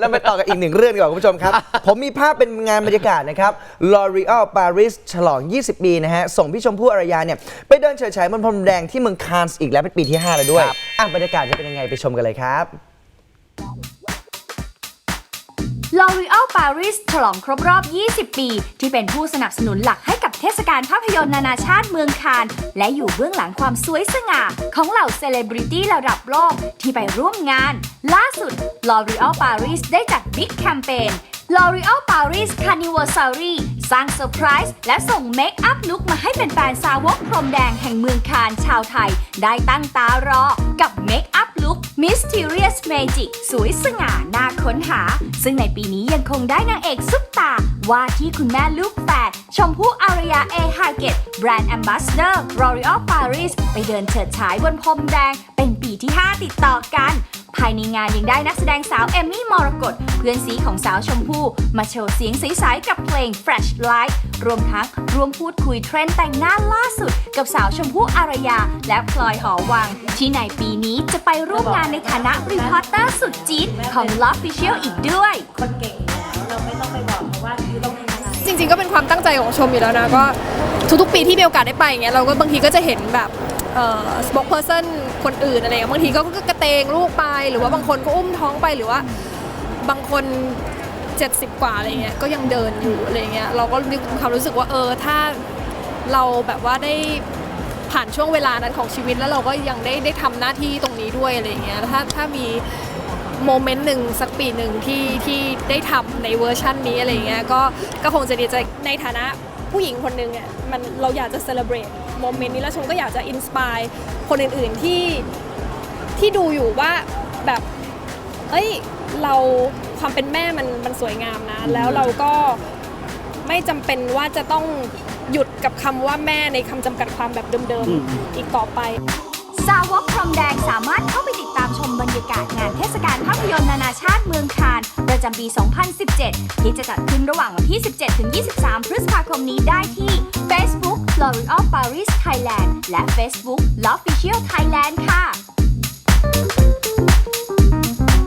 เราไปต่อกันอีกหนึ่งเรื่องดีกว่าคุณผู้ชมครับ ผมมีภาพเป็นงานบรรยากาศนะครับ L'Oreal Paris ฉลอง 20 ปีนะฮะ ส่งพี่ชมพู่อารยาเนี่ย ไปเดินเฉิดฉายบนพรมแดงที่เมืองคานส์อีกแล้วเป็นปีที่ 5 แล้วด้วยครับอะ บรรยากาศจะเป็นยังไงไปชมกันเลยครับ L'Oreal Paris ฉลองครบรอบ 20 ปี ที่เป็นผู้สนับสนุนหลักให้กับ เทศกาลภาพยนตร์นานาชาติเมืองคาน และอยู่เบื้องหลังความสวยสง่า ของเหล่าเซเลบริตี้ระดับโลกที่ไปร่วมงาน ล่าสุด L'Oreal Paris ได้จัดบิ๊กแคมเปญ L'Oreal Paris Carniversary สร้างเซอร์ไพรส์และส่งเมคอัพลุกมาให้เป็นแฟนๆสาวกพรมแดงแห่งเมืองคานชาวไทย ได้ตั้งตารอกับเมค Yes Magic สวยสง่าน่าค้นหา ซึ่งในปีนี้ยังคงได้นางเอกซุปตา ว่าที่คุณแม่ลูกแฝดชมพู่อารยาเอฮาเกตแบรนด์แอมบาสเดอร์ L'Oreal Paris ไปเดินเฉิดฉายบนพรมแดง เป็นปีที่ 5 ติดต่อกัน ภายในงานยังได้นักแสดงสาวเอมมี่มรกตเพื่อนซีของสาวชมพู่มาโชว์เสียงใสๆกับเพลง Fresh Light รวมทั้งร่วมพูดคุยเทรนด์แต่งหน้าล่าสุด กับสาวชมพู่อารยา และพลอยหอวัง ที่ในปีนี้จะไปร่วมงานในฐานะรีพอร์เตอร์สุดจี๊ดของ Love Official อีกด้วย คนเก่งอยู่แล้วเราไม่ต้องไปบอกเขาว่าคือต้องทำอะไร จริงๆ ก็เป็นความตั้งใจของชมอยู่แล้วนะก็ทุกๆ ปีที่มีโอกาสได้ไปอย่างเงี้ยเราก็บางทีก็จะเห็นแบบ เอ่อ spokesperson คนอื่นอะไรเงี้ยบางทีก็ก็กระเตงลูกไป หรือว่าบางคนก็อุ้มท้องไปหรือว่าบางคน 70 กว่าอะไรเงี้ยก็ยังเดินอยู่อะไรเงี้ยเราก็มีความรู้สึกว่าเออถ้าเราแบบว่าได้ผ่านช่วงเวลานั้นของชีวิตแล้วเราก็ยังได้ได้ทำหน้าที่ตรงนี้ด้วยอะไรเงี้ยถ้าถ้ามีโมเมนต์หนึ่งสักปีหนึ่งที่ที่ได้ทำในเวอร์ชันนี้อะไรเงี้ยก็ก็คงจะดีใจในฐานะผู้หญิงคนหนึ่งอะมันเราอยากจะเซเลบรต โมเมนต์นี้แล้วชมก็อยากจะอินสปายคนอื่นๆที่ที่ดูอยู่ว่าแบบเอ้ยเราความเป็นแม่มันมันสวยงามนะ แล้วเราก็ไม่จำเป็นว่าจะต้องหยุดกับคำว่าแม่ในคำจำกัดความแบบเดิมๆ อีกต่อไป สาวกพรมแดงสามารถเข้าไปติดตามชมบรรยากาศงานเทศกาลภาพยนตร์นานาชาติเมืองคาน ประจำปี 2017 ที่จะจัดขึ้นระหว่างวันที่ 17-23 พฤษภาคมนี้ได้ที่ Facebook L'Oreal Paris Thailand และ Facebook L'Official Thailand ค่ะ